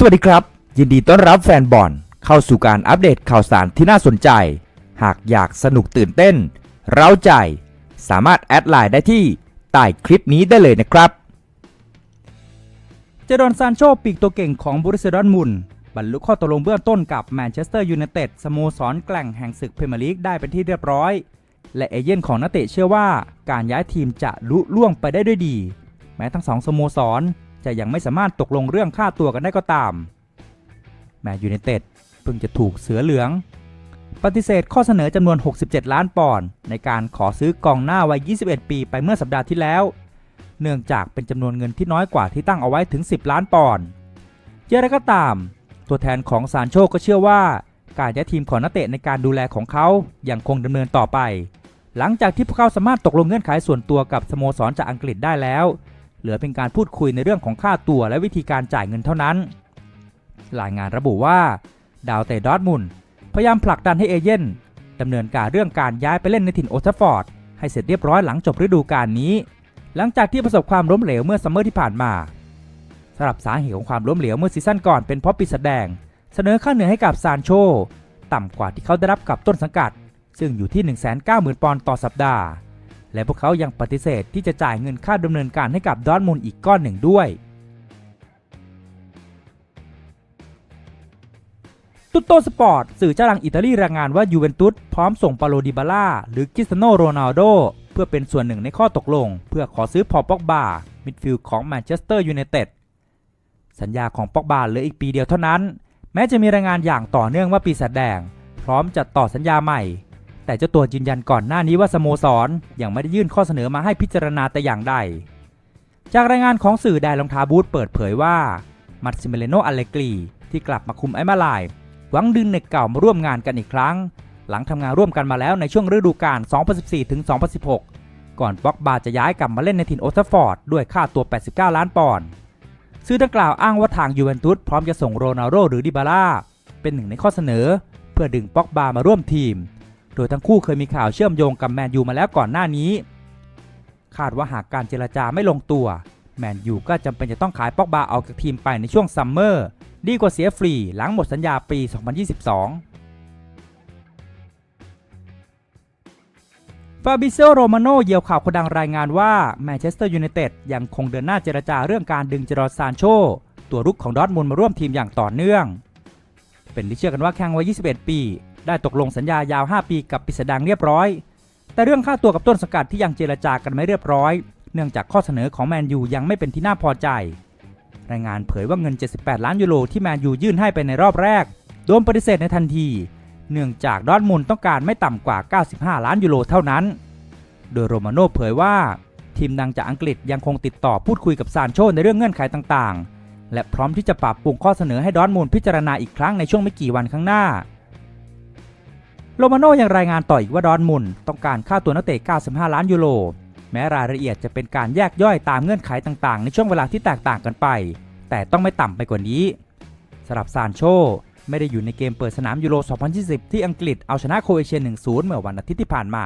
สวัสดีครับ ยินดีต้อนรับแฟนบอลเข้าสู่การอัปเดตข่าวสารที่น่าสนใจ หากอยากสนุกตื่นเต้น เร้าใจ สามารถแอดไลน์ได้ที่ใต้คลิปนี้ได้เลยนะครับเจดอนซานโชปีกตัวเก่งของบริสดอนมุนบรรลุข้อตกลงเบื้องต้นกับแมนเชสเตอร์ยูไนเต็ดสโมสรแกล่งแห่งศึกพรีเมียร์ลีกได้เป็นที่เรียบร้อย และเอเย่นของนักเตะเชื่อว่า การย้ายทีมจะลุล่วงไปได้ด้วยดี แม้ทั้งสองสโมสร จะยังไม่สามารถตกลงเรื่องค่าตัวกันได้ก็ตาม แมนยูไนเต็ดเพิ่งจะถูกเสือเหลือง ปฏิเสธข้อเสนอจำนวน 67 ล้านปอนด์ในการขอซื้อกองหน้าวัย 21 ปีไปเมื่อสัปดาห์ที่แล้ว เนื่องจากเป็นจำนวนเงินที่น้อยกว่าที่ตั้งเอาไว้ถึง 10 ล้านปอนด์อย่างไรก็ตาม ตัวแทนของซานโชก็เชื่อว่า การย้ายทีมของนักเตะในการดูแลของเขายังคงดำเนินต่อไป หลังจากที่พวกเขาสามารถตกลงเงื่อนไขส่วนตัวกับสโมสรจากอังกฤษได้แล้ว เหลือเป็นการพูดคุยในเรื่องของค่าตัวและวิธีการจ่ายเงินเท่านั้น รายงานระบุว่า ดาวเตะดอร์ทมุนพยายามผลักดันให้เอเย่นดำเนินการเรื่องการย้ายไปเล่นในถิ่นโอทัฟฟอร์ดให้เสร็จเรียบร้อยหลังจบฤดูกาลนี้ หลังจากที่ประสบความล้มเหลวเมื่อซัมเมอร์ที่ผ่านมาสำหรับสาเหตุของความล้มเหลวเมื่อซีซั่นก่อนเป็นเพราะปีศาจแดง เสนอค่าเหนื่อยให้กับซานโช ต่ำกว่าที่เขาได้รับกับต้นสังกัด ซึ่งอยู่ที่ 190,000 ปอนด์ต่อสัปดาห์ และพวกเขายังปฏิเสธที่จะจ่ายเงินค่าดำเนินการให้กับดอร์ทมุนด์อีกก้อนหนึ่งด้วยตุตโตสปอร์ตสื่อเจ้าดังอิตาลีรายงานว่ายูเวนตุสพร้อมส่งปาโลดิบาล่าหรือคิสโนโรนัลโดเพื่อเป็นส่วนหนึ่งในข้อตกลง เพื่อขอซื้อพอปอกบามิดฟิลด์ของแมนเชสเตอร์ยูไนเต็ดสัญญาของปอกบาเหลืออีกปีเดียวเท่านั้น แม้จะมีรายงานอย่างต่อเนื่องว่าปีศาจแดง พร้อมจะต่อสัญญาใหม่ แต่เจ้าตัวยืนยันก่อนหน้านี้ว่าสโมสรยังไม่ได้ยื่นข้อเสนอมาให้พิจารณาแต่อย่างใด จากรายงานของสื่อไดรองทาบูธเปิดเผยว่ามัตซิเมเลโนอเลกรีที่กลับมาคุมไอมาลายหวังดึงเน็กเก่ามาร่วมงานกันอีกครั้ง หลังทำงานร่วมกันมาแล้วในช่วงฤดูกาล 2014ถึง2016 ก่อนบ็อกบาจะย้ายกลับมาเล่นในถิ่นโอลด์แทัฟฟอร์ดด้วยค่าตัว 89 ล้านปอนด์ซื้อดังกล่าวอ้างว่าทางยูเวนตุสพร้อมจะส่งโรนัลโดหรือดิบาร่าเป็นหนึ่งในข้อเสนอ เพื่อดึงบ็อกบามาร่วมทีม โดยทั้งคู่เคยมีข่าวเชื่อมโยงกับแมนยูมาแล้วก่อนหน้านี้ คาดว่าหากการเจรจาไม่ลงตัว แมนยูก็จำเป็นจะต้องขายปอกบาออกจากทีมไปในช่วงซัมเมอร์ดีกว่าเสียฟรีหลังหมดสัญญาปี 2022ฟาบิเซโรมาโนเยี่ยวข่าวคนดังรายงานว่าแมนเชสเตอร์ยูไนเต็ดยังคงเดินหน้าเจรจาเรื่องการดึงเจรอร์ซานโช ตัวรุกของดอทมุนมาร่วมทีมอย่างต่อเนื่อง เป็นที่เชื่อกันว่าแข้งวัย 21 ปี ได้ตกลงสัญญายาว 5 ปีกับปิสดังเรียบร้อย แต่เรื่องค่าตัวกับต้นสงกัดที่ยังเจรจากันไม่เรียบร้อย เนื่องจากข้อเสนอของแมนยูยังไม่เป็นที่น่าพอใจ รายงานเผยว่าเงิน 78 ล้านยูโรที่แมนยูยื่นให้ไปในรอบแรก โดนปฏิเสธในทันที เนื่องจากดอทมุนต้องการไม่ต่ำกว่า 95 ล้านยูโรเท่านั้น โดยโรมาโน่เผยว่า ทีมดังจากอังกฤษยังคงติดต่อพูดคุยกับซานโชในเรื่องเงื่อนไขต่างๆ และพร้อมที่จะปรับปรุงข้อเสนอให้ดอทมุนด์พิจารณาอีกครั้งในช่วงไม่กี่วันข้างหน้า โรมาโน่ยังรายงานต่ออีกว่าดอร์ทมุนต้องการค่าตัวนักเตะ 95 ล้านยูโร แม้รายละเอียดจะเป็นการแยกย่อยตามเงื่อนไขต่างๆ ในช่วงเวลาที่แตกต่างกันไป แต่ต้องไม่ต่ำไปกว่านี้สำหรับซานโชไม่ได้อยู่ในเกมเปิดสนามยูโร 2020 ที่อังกฤษเอาชนะโครเอเชีย 1-0 เมื่อวันอาทิตย์ที่ผ่านมา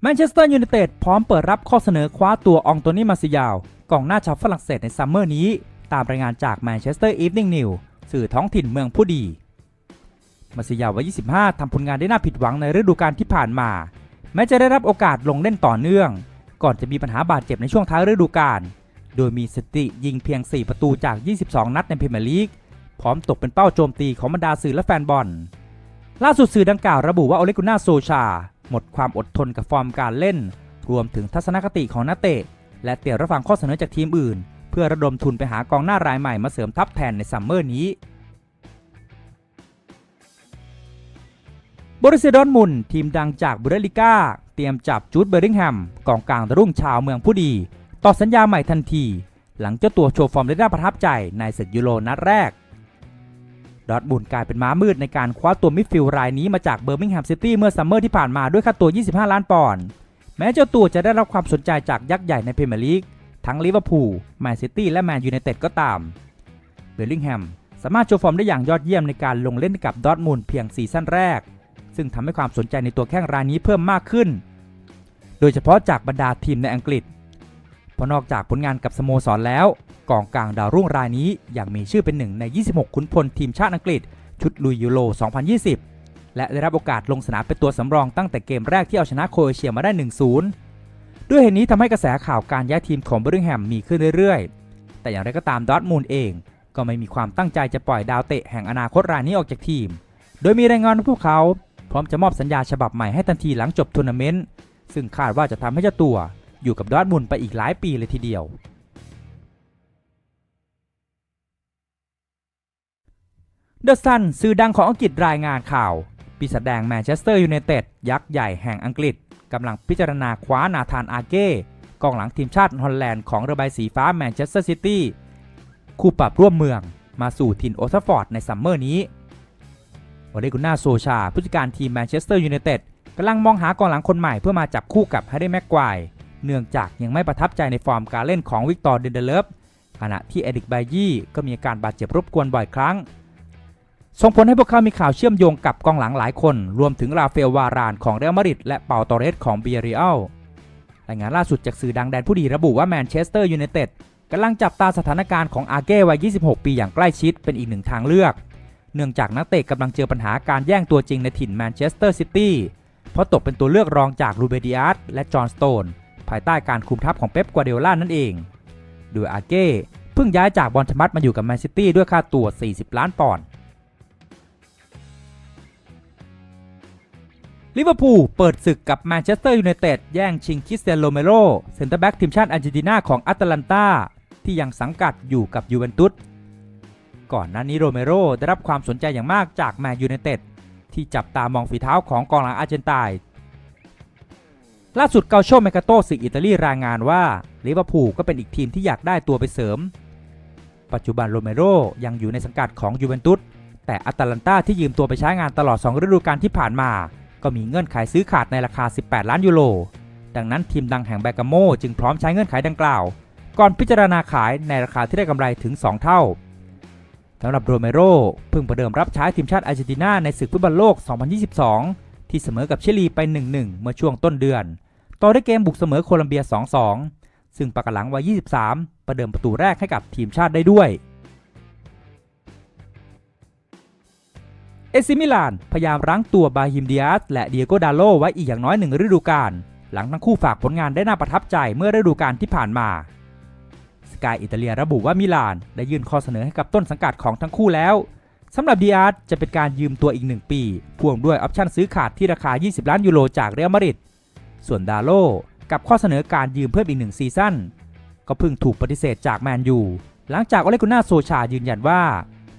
แมนเชสเตอร์ยูไนเต็ดพร้อมเปิดรับข้อเสนอคว้าตัวองโตนีมาซิยาวกองหน้าชาวฝรั่งเศสในซัมเมอร์นี้ ตามรายงานจากแมนเชสเตอร์อีฟนิ่งนิว สื่อท้องถิ่นเมืองผู้ดีมาซิยาวัย 25 ทำผลงานได้น่าผิดหวังในฤดูกาลที่ผ่านมา แม้จะได้รับโอกาสลงเล่นต่อเนื่อง ก่อนจะมีปัญหาบาดเจ็บในช่วงท้ายฤดูกาล โดยมีสติยิงเพียง 4 ประตูจาก 22 นัดในพรีเมียร์ลีก พร้อมตกเป็นเป้าโจมตีของบรรดาสื่อและแฟนบอล ล่าสุดสื่อดังกล่าวระบุว่าโอเลกุน่าโซชา หมดความอดทนกับฟอร์มการเล่น รวมถึงทัศนคติของนักเตะ และเตี่ยวรับฟังข้อเสนอจากทีมอื่น เพื่อระดมทุนไปหากองหน้ารายใหม่มาเสริมทัพแทนในซัมเมอร์นี้บริเซดอนมุนทีมดังจากบุเดลิก้า เตรียมจับจูดเบอร์ริงแฮมกองกลางดาวรุ่งชาวเมืองผู้ดี ต่อสัญญาใหม่ทันที หลังเจ้าตัวโชว์ฟอร์มได้น่าประทับใจในศึกยูโรนัดแรก ดอทมุนกลายเป็นม้ามืดในการคว้าตัวมิดฟิลด์รายนี้มาจากเบอร์มิงแฮมซิตี้เมื่อซัมเมอร์ที่ผ่านมาด้วยค่าตัว 25 ล้านปอนด์แม้เจ้าตัวจะได้รับความสนใจจากยักษ์ใหญ่ในพรีเมียร์ลีก ทั้งลิเวอร์พูลแมนซิตี้และแมนยูไนเต็ดก็ตามเบลลิงแฮมสามารถโชว์ฟอร์มได้อย่างยอดเยี่ยมในการลงเล่นกับดอร์ทมุนเพียงซีซั่นแรก ซึ่งทำให้ความสนใจในตัวแข้งรายนี้เพิ่มมากขึ้น โดยเฉพาะจากบรรดาทีมในอังกฤษผราะนอกจากผลงานกับสโมสรแล้วกองกลางดาวรุ่งรายนี้ยังมีชื่อเป็นหนึ่งใน 26 ขุนพลทีมชาติอังกฤษ ชุดลุยยูโร 2020 และได้รับโอกาสลงสนามเป็นตัวสำรองตั้งแต่เกมแรกที่เอาชนะโครเอเชียมาได้ 1-0 ด้วยเหตุนี้ทำให้กระแสข่าวการย้ายทีมของเบอร์มิงแฮมมีขึ้นเรื่อยๆ แต่อย่างไรก็ตามดอร์ทมูลเอง ก็ไม่มีความตั้งใจจะปล่อยดาวเตะแห่งอนาคตรายนี้ออกจากทีม โดยมีรายงานว่าพวกเขา พร้อมจะมอบสัญญาฉบับใหม่ให้ทันทีหลังจบทัวร์นาเมนต์ซึ่งคาดว่าจะทำให้เจ้าตัว อยู่กับดอร์ทมุนด์ไปอีกหลายปีเลยทีเดียว เดอะซันสื่อดังของอังกฤษรายงานข่าวปีศาจแดงแมนเชสเตอร์ยูไนเต็ดยักษ์ใหญ่แห่งอังกฤษ กำลังพิจารณาคว้านาธานอาเก้กองหลังทีมชาติฮอลแลนด์ของเรือใบสีฟ้าแมนเชสเตอร์ซิตี้คู่ปรับร่วมเมืองมาสู่ถิ่นโอทฟฟอร์ดในซัมเมอร์นี้โอเลกุน่าโซชา ผู้จัดการทีมแมนเชสเตอร์ยูไนเต็ดกำลังมองหากองหลังคนใหม่เพื่อมาจับคู่กับแฮร์รี่แม็กควายเนื่องจากยังไม่ประทับใจในฟอร์มการเล่นของวิกตอร์เดนเดเลฟขณะที่เอดิกไบยี่ก็มีอาการบาดเจ็บรบกวนบ่อยครั้ง ส่งผลให้พวกเขามีข่าวเชื่อมโยงกับกองหลังหลายคน รวมถึงราเฟลวารานของเรอัลมาดริดและเปาตอเรสของเบียริอัลรายงานล่าสุดจากสื่อดังแดนผู้ดีระบุว่าแมนเชสเตอร์ยูไนเต็ดกำลังจับตาสถานการณ์ของอาเก้วัย 26 ปีอย่างใกล้ชิดเป็นอีกหนึ่งทางเลือก เนื่องจากนักเตะกำลังเจอปัญหาการแย่งตัวจริงในถิ่นแมนเชสเตอร์ซิตี้เพราะตกเป็นตัวเลือกรองจากลูเบดิอาสและจอห์นสโตนภายใต้การคุมทัพของเป๊ปกัวเดล่านั่นเอง โดยอาเก้เพิ่งย้ายจากบอลทมัดมาอยู่กับแมนซิตี้ด้วยค่าตัว 40 ล้านปอนด์ ลิเวอร์พูลเปิดศึกกับแมนเชสเตอร์ยูไนเต็ดแย่งชิงคิสเตียนโรเมโรเซนเตอร์แบ็กทีมชาติอาร์เจนตินาของอัตแลนตาที่ยังสังกัดอยู่กับยูเวนตุสก่อนหน้านี้โรเมโรได้รับความสนใจอย่างมากจากแมนยูไนเต็ดที่จับตามองฝีเท้าของกองหลังอาร์เจนตายล่าสุดเกาโชเมกาโตสื่ออิตาลีรายงานว่าลิเวอร์พูลก็เป็นอีกทีมที่อยากได้ตัวไปเสริม ปัจจุบันโรเมโรยังอยู่ในสังกัดของยูเวนตุสแต่อัตแลนตาที่ยืมตัวไปใช้งานตลอด 2 ฤดูกาลที่ผ่านมา ก็มีเงื่อนไขซื้อขาดในราคา 18 ล้านยูโร ดังนั้นทีมดังแห่งแบกาโมจึงพร้อมใช้เงื่อนไขดังกล่าว ก่อนพิจารณาขายในราคาที่ได้กำไรถึง 2 เท่าสำหรับโรเมโรเพิ่งประเดิมรับใช้ทีมชาติอาร์เจนตินาในศึกฟุตบอลโลก 2022 ที่เสมอกับชิลีไป 1-1 เมื่อช่วงต้นเดือน ต่อด้วยเกมบุกเสมอโคลัมเบีย 2-2 ซึ่งปากหลังวัย 23 ประเดิมประตูแรกให้กับทีมชาติได้ด้วย เอซิมิลานพยายามรั้งตัวบาฮิมดิอาสและเดียโกดาโลไว้อีกอย่างน้อยหนึ่งฤดูกาลหลังทั้งคู่ฝากผลงานได้น่าประทับใจเมื่อฤดูกาลที่ผ่านมาสกายอิตาเลียระบุว่ามิลานได้ยื่นข้อเสนอให้กับต้นสังกัดของทั้งคู่แล้วสำหรับดิอาสจะเป็นการยืมตัวอีก 1 ปี พ่วงด้วยออปชั่นซื้อขาดที่ราคา 20 ล้านยูโรจากเรอัลมาดริดส่วนดาโลกับข้อเสนอการยืมเพิ่มอีกหนึ่งซีซั่นก็เพิ่งถูกปฏิเสธจากแมนยูหลังจากอเลกุน่าโซชายืนยันว่า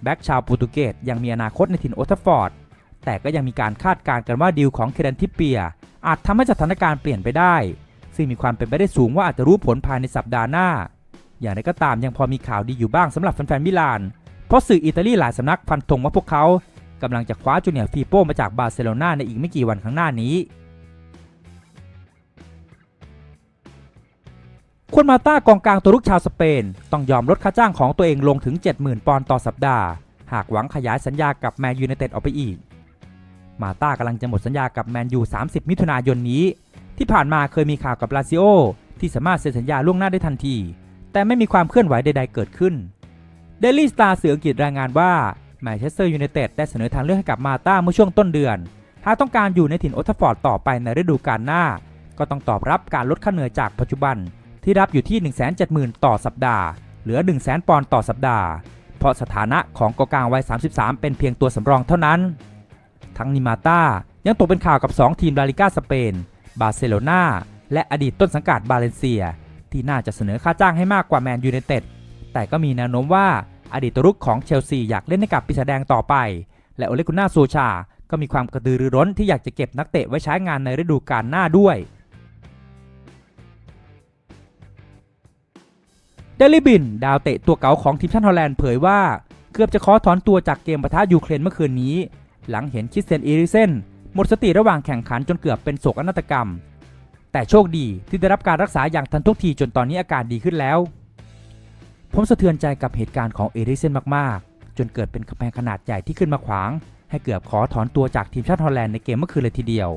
แบ็กชาวโปรตุเกสยังมีอนาคตในถิ่นโอลด์แทัฟฟอร์ด แต่ก็ยังมีการคาดการณ์กันว่าดีลของเคเรนทิปเปีย อาจทำให้สถานการณ์เปลี่ยนไปได้ ซึ่งมีความเป็นไปได้สูงว่าอาจจะรู้ผลภายในสัปดาห์หน้า อย่างไรก็ตามยังพอมีข่าวดีอยู่บ้างสำหรับแฟนๆมิลาน เพราะสื่ออิตาลีหลายสำนักฟันธงว่าพวกเขากำลังจะคว้าจูเนียร์ฟีโป้มาจากบาร์เซโลนาในอีกไม่กี่วันข้างหน้านี้ ควนมาต้ากองกลางตัวลุกชาวสเปน ต้องยอมลดค่าจ้างของตัวเองลงถึง 70,000 ปอนด์ต่อสัปดาห์ หากหวังขยายสัญญากับแมนยูไนเต็ดออกไปอีก มาต้ากำลังจะหมดสัญญากับแมนยู 30 มิถุนายนนี้ ที่ผ่านมาเคยมีข่าวกับลาซิโอที่สามารถเซ็นสัญญาล่วงหน้าได้ทันที แต่ไม่มีความเคลื่อนไหวใดๆเกิดขึ้นเดลี่สตาร์สื่ออังกฤษรายงานว่าแมนเชสเตอร์ยูไนเต็ดได้เสนอทางเลือกให้กับมาต้าเมื่อช่วงต้นเดือนหากต้องการอยู่ในถิ่นโอทัฟฟอร์ดต่อไปในฤดูกาลหน้า ก็ต้องตอบรับการลดค่าเหนื่อยจากปัจจุบัน ที่รับอยู่ที่ 170,000 ต่อสัปดาห์ เหลือ 100,000 ปอนด์ต่อสัปดาห์ เพราะสถานะของกองกลางวัย 33 เป็นเพียงตัวสำรองเท่านั้น ทั้งนิมาตายังตกเป็นข่าวกับ 2 ทีมลาลิก้าสเปน บาร์เซโลนาและอดีตต้นสังกัดบาเลนเซีย ที่น่าจะเสนอค่าจ้างให้มากกว่าแมนยูไนเต็ด แต่ก็มีแนวโน้มว่าอดีตตัวรุกของเชลซีอยากเล่นให้กับปีศาจแดงต่อไป และโอเลกุน่าโซชา ก็มีความกระตือรือร้นที่อยากจะเก็บนักเตะไว้ใช้งานในฤดูกาลหน้าด้วย เดลิบิน ดาวเตะตัวเก๋าของทีมชาติฮอลแลนด์เผยว่า เกือบจะขอถอนตัวจากเกมปะทะยูเครนเมื่อคืนนี้ หลังเห็นคิสเตียนอีริเซนหมดสติระหว่างแข่งขันจนเกือบเป็นโศกนาฏกรรม แต่โชคดีที่ได้รับการรักษาอย่างทันท่วงทีจนตอนนี้อาการดีขึ้นแล้ว ผมสะเทือนใจกับเหตุการณ์ของเอริเซนมากๆ จนเกิดเป็นกำแพงขนาดใหญ่ที่ขึ้นมาขวาง ให้เกือบขอถอนตัวจากทีมชาติฮอลแลนด์ในเกมเมื่อคืนเลยทีเดียว